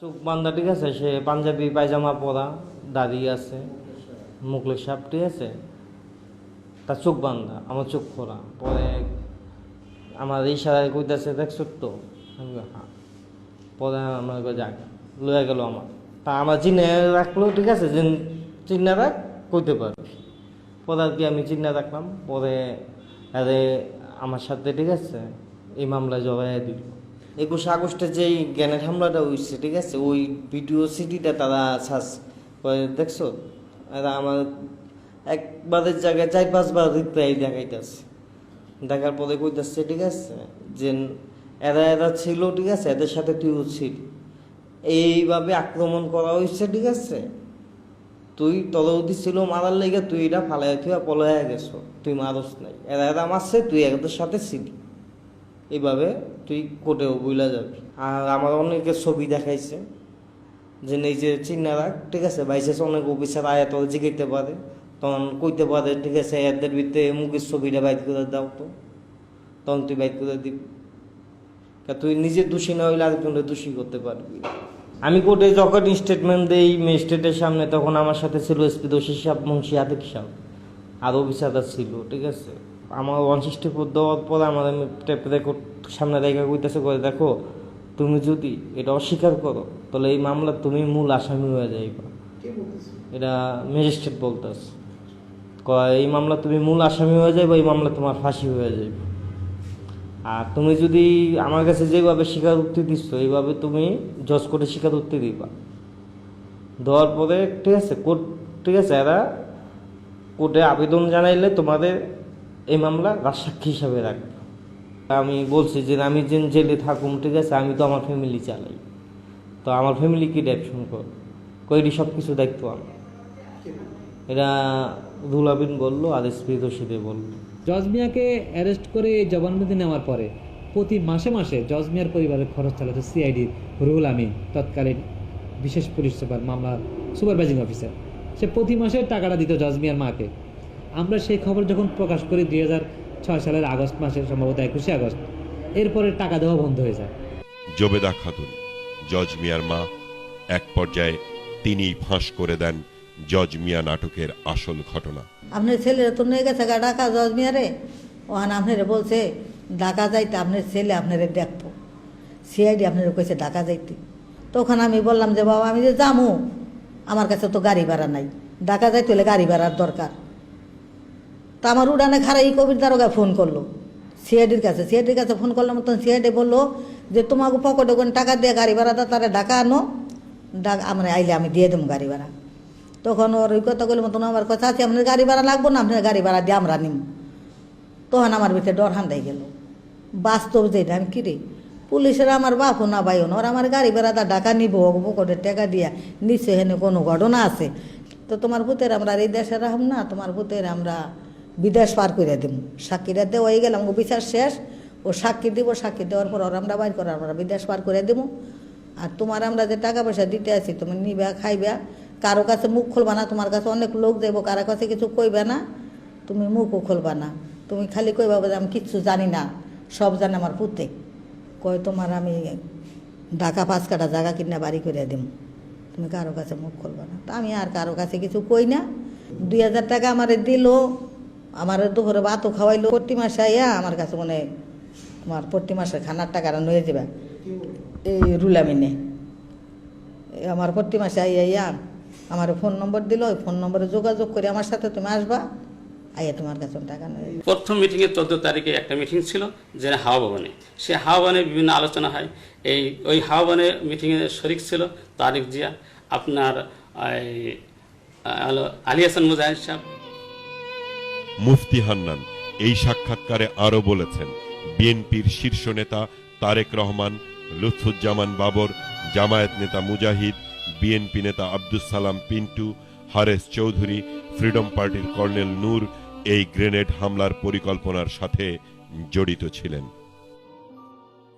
চোখ বান্ধা ঠিক আছে সে পাঞ্জাবি পায়জামা পরা দাড়ি আছে মুখলের সাপ ঠিক আছে তার চোখ বান্ধা আমার চোখ খোলা পরে আমার ইশারায় কইতাছে আমি কই, হ্যাঁ। পরে আমার যাক। লয়ে গেল আমার। তা আমার চিনে রাখল ঠিক আছে যে চিন্না রাখ কইতে পারবি পরে আর কি আমি চিন্না রাখলাম। পরে আরে আমার সাথে ঠিক আছে এই মামলায় জবাই দিল। একুশে আগস্টে যেই জ্ঞানের হামলাটা হয়েছে ঠিক আছে? ওই ভিডিও সিটিটা তারা সার্চ করে, দেখছ? আমার একবারের জায়গায় চার পাঁচবার রিপ্লাই দেখাইতেছে। দেখার পরে কইতাছে, ঠিক আছে? যে এরা এরা ছিল, ঠিক আছে? এদের সাথে তুইও ছিল। এইভাবে আক্রমণ করা হয়েছে ঠিক আছে? তুই তলবদি ছিল, মারার লেগে তুই এটা ফালাই তুই পলাইয়া গেছো। তুই মারস নাই। এরা এরা মারছে, তুই এদের সাথে ছিলি। এইভাবে তুই কোর্টেও বইলা যাবি। আর আমার অনেকে ছবি দেখাইছে, যে যে চিন্না রাখ ঠিক আছে? বাইসেস অনেক অফিসার আয়া তোর জিগাইতে পারে, তখন কইতে পারে, ঠিক আছে, এদের ভিতরে মুখের ছবিটা বাইর করে দাও তো। তখন তুই বাইর করে দিবি। তা তুই নিজে দোষী না হইলে আরেকজনকে দোষী করতে পারবি। আমি কোর্টে যখন স্টেটমেন্ট দেই, ম্যাজিস্ট্রেটের সামনে তখন আমার সাথে ছিল এসপি দোষী সাহেব মুন্সি আতিক সাহেব আর অফিসাররা ছিল, ঠিক আছে? আমার ওয়ান সিক্সটি ফোর দেওয়ার পর আমার টেপ রেকর্ড সামনে রেখে কইতেছে করে দেখো তুমি যদি এটা অস্বীকার করো তাহলে এই মামলা তুমি মূল আসামি হয়ে যাইবা। এটা ম্যাজিস্ট্রেট বলতেছে। কয় এই মামলা তুমি মূল আসামি হয়ে যাবে এই মামলা তোমার ফাঁসি হয়ে যাবে আর তুমি যদি আমার কাছে যেভাবে স্বীকারোক্তি দিচ্ছ এইভাবে তুমি জজ করে স্বীকারোক্তি দিবা। দেওয়ার পরে ঠিক আছে কোর্ট ঠিক আছে এরা কোর্টে আবেদন জানাইলে তোমাদের এই মামলা রাজসাক্ষী হিসাবে রাখবে। আমি বলছি যে আমি যে জেলে থাকুম, ঠিক আছে? আমি তো আমার ফ্যামিলি চালাই। তো আমার ফ্যামিলি কি ডেপশন কর। কইটি সব কিছু দায়িত্ব আমার। এটা রুলাবিন বলল আর এসপি রশিদে বলল। জজ মিয়াকে অ্যারেস্ট করে জবানবন্দি নেওয়ার পরে প্রতি মাসে মাসে জজ মিয়ার পরিবারের খরচ চালাতো সিআইডি রুহুল আমিন, তৎকালীন বিশেষ পুলিশ সুপার, মামলার সুপারভাইজিং অফিসার সে প্রতি মাসে টাকাটা দিত জজ মিয়ার মাকে। আমরা সেই খবর যখন প্রকাশ করি দুই ছয় সালের আগস্ট মাসে সম্ভবত একুশে আগস্ট এরপরে টাকা দেওয়া বন্ধ হয়ে যায়। জবেদা খাতুন জজ মিয়ার মা এক পর্যায়ে তিনি ফাঁস করে দেন জজ মিয়া নাটকের আসল ঘটনা। আপনার ছেলেরা তো নিয়ে গেছে গা ঢাকা জজ মিয়ারে। ওখানে আপনারে বলছে ঢাকা যাইতে আপনার ছেলে আপনারে দেখব। সিআইডি আপনারে কইছে ঢাকা যাইতে। তখন আমি বললাম যে বাবা আমি যে যামু আমার কাছে তো গাড়ি ভাড়া নাই। ঢাকা যাইতে হলে গাড়ি ভাড়ার দরকার। তা আমার উড়ানে খারাই কবির দারোগায় ফোন করল। সিআইডির কাছে সিআইডির কাছে ফোন করলাম, তখন সিআইডি বলল যে, তোমাকে পকেটে কোন টাকা দিয়ে গাড়ি ভাড়াটা তারা ঢাকা আনো। ডাক আমরা আইলে আমি দিয়ে দেবো গাড়ি ভাড়া। তখন ওর ওই কথা বলে মতন আমার কথা আছে, আপনার গাড়ি ভাড়া লাগবো না, আপনার গাড়ি ভাড়া দিয়ে আমরা নিম। তখন আমার ভিতরে ডর হান্দাই গেল। বাস্তব যেটা, আমি কিরে পুলিশের আমার বাপও না ভাইও না, ওরা আমার গাড়ি ভাড়া দা ঢাকা নিব পকেটে টাকা দিয়া নিশ্চয় হেনে কোনো ঘটনা আছে? তো তোমার ভূতের আমরা এই দেশে রাখব না, তোমার ভূতের আমরা বিদেশ পার করে দিব সাক্ষীরা দেওয়া হয়ে গেলাম ও বিচার শেষ। ও সাক্ষী দিব, সাক্ষী দেওয়ার পর ওরা আমরা বাইর করে আমরা বিদেশ পার করে দেবো আর তোমার আমরা যে টাকা পয়সা দিতে আছি, তুমি নিবা, খাইবা। কারও কাছে মুখ খুলবা না, তোমার কাছে অনেক লোক যাইব, কারও কাছে কিছু কইবে না। তুমি মুখও খুলবা না। তুমি খালি কইবা যে আমি কিচ্ছু জানি না, সব জানে আমার পুতে। কয় তোমার আমি ঢাকা পাঁচ কাটা জায়গা কিনে বাড়ি করে দিম। তুমি কারও কাছে মুখ খুলবা না। তা আমি আর কারও কাছে কিছু কই না। দুই হাজার টাকা আমারে দিল। আমার দুপুরে ভাতও খাওয়াইলো প্রতি মাসে আইয়া আমার কাছে মনে তোমার প্রতি মাসে খানার টাকাটা নিয়ে যাবে এই রুলামিনে আমার প্রতি মাসে আইয়া আইয়া আমার ফোন নম্বর দিল, ওই ফোন নম্বরে যোগাযোগ করে আমার সাথে তুমি আসবা, আইয়া তোমার কাছে টাকা নিয়ে প্রথম মিটিংয়ে চোদ্দ তারিখে একটা মিটিং ছিল যে হাওয়া ভবনে সে হাওয়া ভবনে বিভিন্ন আলোচনা হয়। এই, ওই হাওয়া ভবনে মিটিংয়ে শরিক ছিল, তারিক জিয়া, আপনার আলী হাসান মুজাহিদ সাহেব মুফতি হান্নান এই সাক্ষাৎকারে আরও বলেছেন, বিএনপির শীর্ষ নেতা তারেক রহমান, লুৎফুজ্জামান বাবর, জামায়াত নেতা মুজাহিদ, বিএনপি নেতা আব্দুস সালাম পিন্টু, হারেস চৌধুরী, ফ্রিডম পার্টির কর্নেল নূর এই গ্রেনেড হামলার পরিকল্পনার সাথে জড়িত ছিলেন।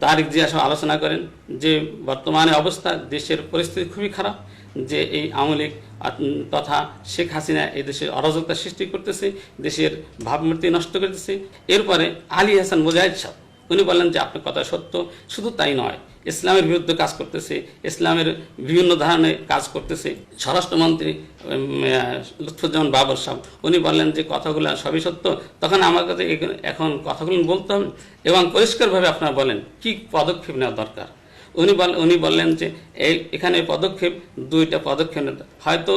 তারিক জিয়া সব আলোচনা করেন যে বর্তমানে অবস্থা দেশের পরিস্থিতি খুবই খারাপ। যে এই আওয়ামী তথা শেখ হাসিনা এই দেশের অরাজকতা সৃষ্টি করতেছে, দেশের ভাবমূর্তি নষ্ট করতেছে। এরপরে আলী হাসান মুজাহিদ সাহেব, উনি বললেন যে আপনার কথা সত্য, শুধু তাই নয়, ইসলামের বিরুদ্ধে কাজ করতেছে, ইসলামের বিভিন্ন ধরনের কাজ করতেছে। স্বরাষ্ট্রমন্ত্রী লুৎফুজ্জামান বাবর সাহেব, উনি বললেন যে কথাগুলো সবই সত্য। তখন আমার কাছে এখন কথাগুলো বলতে হবে এবং পরিষ্কারভাবে আপনারা বলেন, কি পদক্ষেপ নেওয়া দরকার? উনি বল, উনি বললেন যে, এই, এখানে পদক্ষেপ, দুইটা পদক্ষেপ হয়তো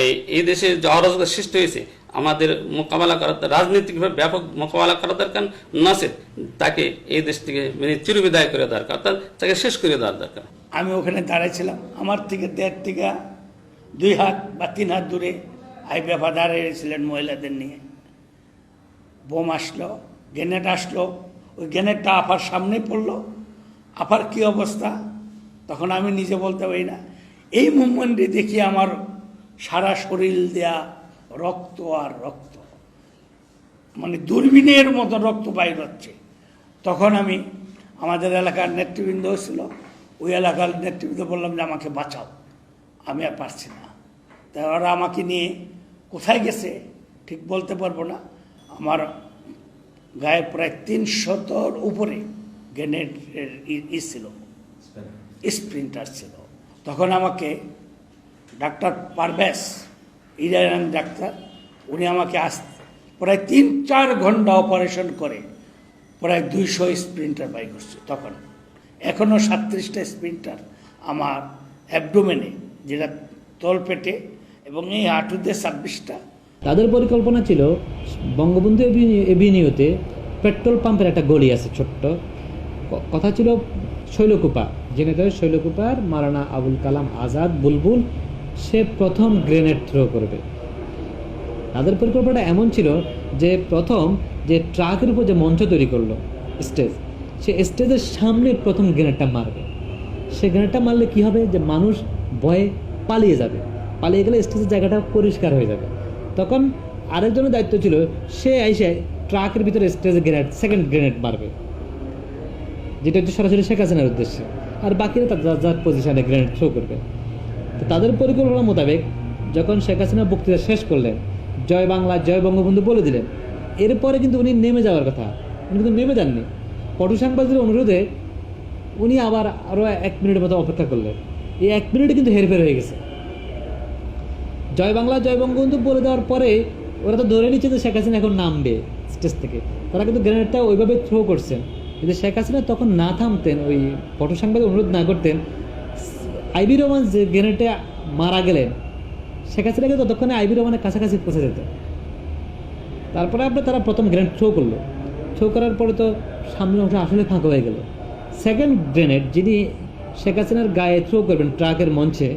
এই এই দেশে যে অরাজকতা সৃষ্টি হয়েছে, আমাদের মোকাবেলা করা রাজনৈতিকভাবে ব্যাপক মোকাবেলা করা দরকার নচেত তাকে এই দেশ থেকে মানে চিরবিদায় করে দরকার, অর্থাৎ তাকে শেষ করে দেওয়ার দরকার। আমি ওখানে দাঁড়াইছিলাম, আমার থেকে দেড় থেকে দুই হাত বা তিন হাত দূরে আই ব্যাপা দাঁড়িয়েছিলেন মহিলাদের নিয়ে। বোম আসলো, গ্রেনেড আসলো, ওই গ্রেনেডটা আফার সামনে পড়ল আপার কি অবস্থা? তখন আমি নিজে বলতে পারি না। এই মুভমেন্টে দেখি আমার সারা শরীর দেয়া রক্ত আর রক্ত। মানে দূরবীনের মতো রক্ত বাইর হচ্ছে। তখন আমি আমাদের এলাকার নেতৃবৃন্দ ছিল, ওই এলাকার নেতৃবৃন্দ বললাম যে, আমাকে বাঁচাও। আমি আর পারছি না। তা ওরা আমাকে নিয়ে কোথায় গেছে ঠিক বলতে পারব না। আমার গায়ে প্রায় তিনশতর উপরে গ্রেনেডের ই- ছিল। স্প্রিন্টার ছিল। তখন আমাকে ডাক্তার পারভেজ ইরান ডাক্তার উনি আমাকে আস প্রায় তিন চার ঘণ্টা অপারেশন করে প্রায় দুইশো স্প্রিন্টার বাই করছে তখন। এখনও সাতত্রিশটা স্প্রিন্টার আমার অ্যাবডোমেনে যেটা তলপেটে এবং এই হাঁটুতে ছাব্বিশটা। তাদের পরিকল্পনা ছিল বঙ্গবন্ধু এভিনিউতে পেট্রোল পাম্পের একটা গলি আছে ছোট্ট কথা ছিল শৈলকুপা। জেনেটার শৈলকুপার মারানা আবুল কালাম আজাদ বুলবুল, সে প্রথম গ্রেনেড থ্রো করবে। তাদের পরিকল্পনাটা এমন ছিল যে প্রথম যে ট্রাকের উপর যে মঞ্চ তৈরি করল স্টেজ, সে স্টেজের সামনে প্রথম গ্রেনেডটা মারবে। সে গ্রেনেডটা মারলে কি হবে? যে মানুষ ভয়ে পালিয়ে যাবে। পালিয়ে গেলে স্টেজের জায়গাটা পরিষ্কার হয়ে যাবে। তখন আরেকজনের দায়িত্ব ছিল, সে এসে ট্রাকের ভিতরে স্টেজে গ্রেনেড সেকেন্ড গ্রেনেড মারবে। যেটা হচ্ছে সরাসরি শেখ হাসিনার উদ্দেশ্যে। আর বাকিরা তার যার যার পজিশনে গ্রেনেড থ্রো করবে। তো তাদের পরিকল্পনা মোতাবেক যখন শেখ হাসিনা বক্তৃতা শেষ করলেন, জয় বাংলা, জয় বঙ্গবন্ধু বলে দিলেন, এরপরে কিন্তু উনি নেমে যাওয়ার কথা। উনি কিন্তু নেমে যাননি। পটু সাংবাদিকের অনুরোধে উনি আবার আরও এক মিনিটের মতো অপেক্ষা করলেন। এই এক মিনিটে কিন্তু হেরফের হয়ে গেছে। জয় বাংলা, জয় বঙ্গবন্ধু বলে দেওয়ার পরে ওরা তো ধরে নিচ্ছে যে শেখ হাসিনা এখন নামবে স্টেজ থেকে। তারা কিন্তু গ্রেনেডটা ওইভাবে থ্রো করছেন। কিন্তু শেখ হাসিনা তখন না থামতেন, ওই ফটো সাংবাদিক অনুরোধ না করতেন আইবি রহমান যে গ্রেনেডটা মারা গেলেন, শেখ হাসিনা কিন্তু ততক্ষণে আইবি রহমানের কাছাকাছি পৌঁছে যেত। তারপরে আপনার তারা প্রথম গ্রেনেড থ্রো করল। থ্রো করার পরে তো সামনের অংশ আসলে ফাঁকা হয়ে গেল। সেকেন্ড গ্রেনেড যিনি শেখ হাসিনার গায়ে থ্রো করবেন ট্রাকের মঞ্চে,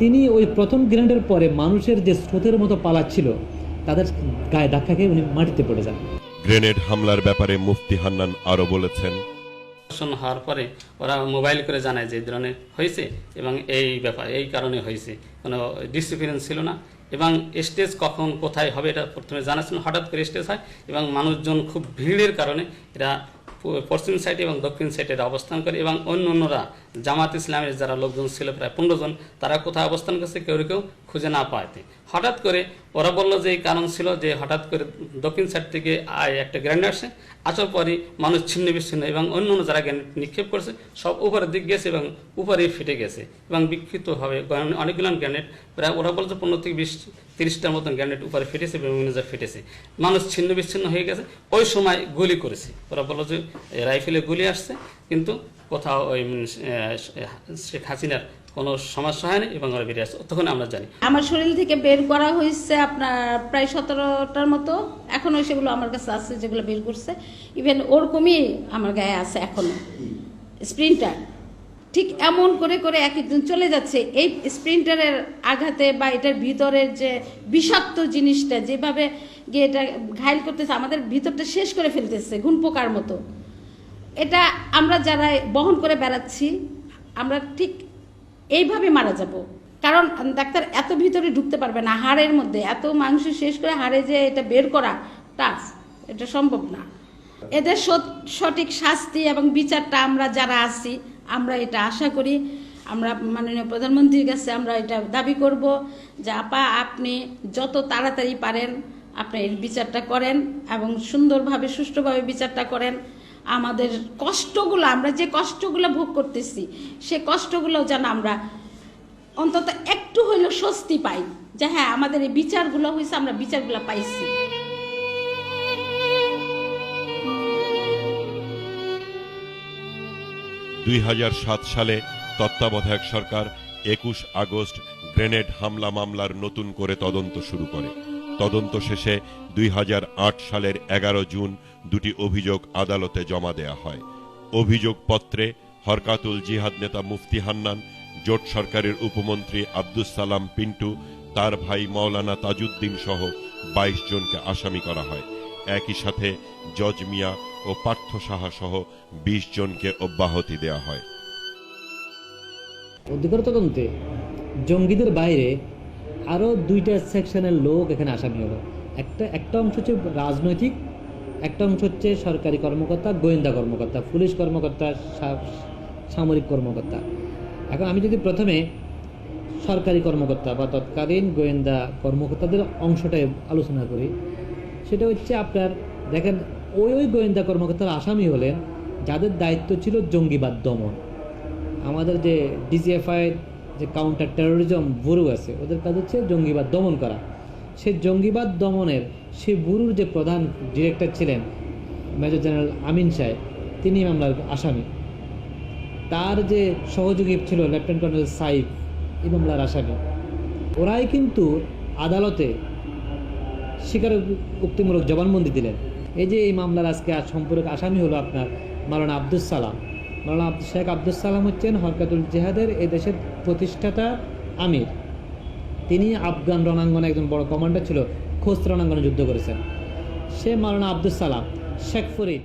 তিনি ওই প্রথম গ্রেনেডের পরে মানুষের যে স্রোতের মতো পালাচ্ছিল তাদের গায়ে ধাক্কা খেয়ে উনি মাটিতে পড়ে যান। গ্রেনেড হামলার ব্যাপারে মুফতি হান্নান আরও বলেছেন। হওয়ার পরে ওরা মোবাইল করে জানায় যে এই ধরনের হয়েছে এবং এই ব্যাপার, এই কারণে হয়েছে। কোনো ডিসিপ্লিন ছিল না এবং স্টেজ কখন কোথায় হবে এটা প্রথমে জানা ছিল হঠাৎ করে স্টেজ হয় এবং মানুষজন খুব ভিড়ের কারণে এরা পশ্চিম সাইডে এবং দক্ষিণ সাইডে অবস্থান করে এবং অন্য অন্যরা জামাত ইসলামের যারা লোকজন ছিল, প্রায় পনেরো জন, তারা কোথায় অবস্থান করছে কেউ কেউ খুঁজে না পাইতে হঠাৎ করে ওরা বলল যে, এই কারণ ছিল যে, হঠাৎ করে দক্ষিণ সাইড থেকে আয় একটা গ্র্যান্ড আসে আসার পরে মানুষ ছিন্ন বিচ্ছিন্ন এবং অন্য অন্য যারা গ্রেনেড নিক্ষেপ করছে, সব উপরের দিক গেছে এবং উপরেই ফেটে গেছে এবং বিক্ষিপ্তভাবে অনেকগুলো গ্রেনেড প্রায় ওরা বলছে পনেরো থেকে বিশ, তিরিশটার মতন গ্রেনেড উপরে ফেটেছে এবং বিভিন্ন ফেটেছে। মানুষ ছিন্ন বিচ্ছিন্ন হয়ে গেছে। ওই সময় গুলি করেছে। ওরা বলল যে, রাইফেলে গুলি আসছে, কিন্তু কোথাও ওই শেখ হাসিনার কোনো সমস্যা হয়নি এবং ওরা বেরিয়ে আসছে তখন আমরা জানি। আমার শরীর থেকে বের করা হয়েছে আপনার প্রায় সতেরোটার মতো। এখনও সেগুলো আমার কাছে আছে, যেগুলো বের করছে। ইভেন ওরকমই আমার গায়ে আছে এখনও। স্প্রিন্টার ঠিক এমন করে করে এক একদিন চলে যাচ্ছে। এই স্প্রিন্টারের আঘাতে বা এটার ভিতরের যে বিষাক্ত জিনিসটা, যেভাবে গিয়ে এটা ঘায়ল করতেছে, আমাদের ভিতরটা শেষ করে ফেলতেছে ঘুন পোকার মতো। এটা আমরা যারা বহন করে বেড়াচ্ছি, আমরা ঠিক এইভাবে মারা যাব। কারণ ডাক্তার এত ভিতরে ঢুকতে পারবে না, হাড়ের মধ্যে এত মাংস শেষ করে হাড়ে যে এটা বের করা টাফ এটা সম্ভব না। এদের সঠিক শাস্তি এবং বিচারটা আমরা যারা আছি, আমরা এটা আশা করি। আমরা মাননীয় প্রধানমন্ত্রীর কাছে আমরা এটা দাবি করব যে, আপা, আপনি যত তাড়াতাড়ি পারেন, আপনি এর বিচারটা করেন এবং সুন্দরভাবে, সুষ্ঠুভাবে বিচারটা করেন। আমাদের কষ্টগুলো, আমরা যে কষ্টগুলো ভোগ করতেছি, সে কষ্টগুলো যেন আমরা অন্তত একটু হইলেও স্বস্তি পাই। যে হ্যাঁ আমাদের এই বিচারগুলো হয়েছে আমরা বিচারগুলো পাইছি। দুই হাজার সাত সালে তত্ত্বাবধায়ক সরকার একুশ আগস্ট গ্রেনেড হামলা মামলার নতুন করে তদন্ত শুরু করে। তদন্ত শেষে দুই সালের এগারো জুন দুটি অভিযোগ আদালতে জমা দেয়া হয়। অভিযোগপত্রে হরকাতুল জিহাদ নেতা মুফতি হান্নান, জোট সরকারের উপমন্ত্রী আব্দুস সালাম পিন্টু, তার ভাই মাওলানা তাজউদ্দিন সহ বাইশ জনকে আসামি করা হয়। একই সাথে জজ মিয়া ও পার্থ সাহা সহ বিশ জনকে অব্যাহতি দেয়া হয়। অধিকার তদন্তে জঙ্গিদের বাইরে আরও দুইটা সেকশনের লোক এখানে আসামি হলো একটা একটা অংশ হচ্ছে রাজনৈতিক, একটা অংশ হচ্ছে সরকারি কর্মকর্তা, গোয়েন্দা কর্মকর্তা, পুলিশ কর্মকর্তা সামরিক কর্মকর্তা। এখন আমি যদি প্রথমে সরকারি কর্মকর্তা বা তৎকালীন গোয়েন্দা কর্মকর্তাদের অংশটাই আলোচনা করি, সেটা হচ্ছে আপনার, দেখেন, ওই ওই গোয়েন্দা কর্মকর্তার আসামি হলেন, যাদের দায়িত্ব ছিল জঙ্গিবাদ দমন। আমাদের যে ডিজিএফআই যে কাউন্টার টেরোরিজম ব্যুরো আছে, ওদের কাজ হচ্ছে জঙ্গিবাদ দমন করা। সেই জঙ্গিবাদ দমনের সেই ব্যুরোর যে প্রধান ডিরেক্টর ছিলেন মেজর জেনারেল আমিন সাহেব, তিনি মামলার আসামি। তার যে সহযোগী ছিল লেফটেন্যান্ট কর্নেল সাইফ, এই মামলার আসামি। ওরাই কিন্তু আদালতে স্বীকার উক্তিমূলক জবানবন্দি দিলেন। এই যে এই মামলার আজকে আজ সম্পর্ক আসামি হলো আপনার মালানা আব্দুস সালাম। মালানা শেখ আব্দুল সালাম হচ্ছেন হরকাতুল জেহাদের এই দেশের প্রতিষ্ঠাতা আমির। তিনি আফগান রণাঙ্গনে একজন বড় কমান্ডার ছিল, খোস্ত রণাঙ্গনে যুদ্ধ করেছেন। সে মালানা আব্দুল সালাম, শেখ ফরিদ।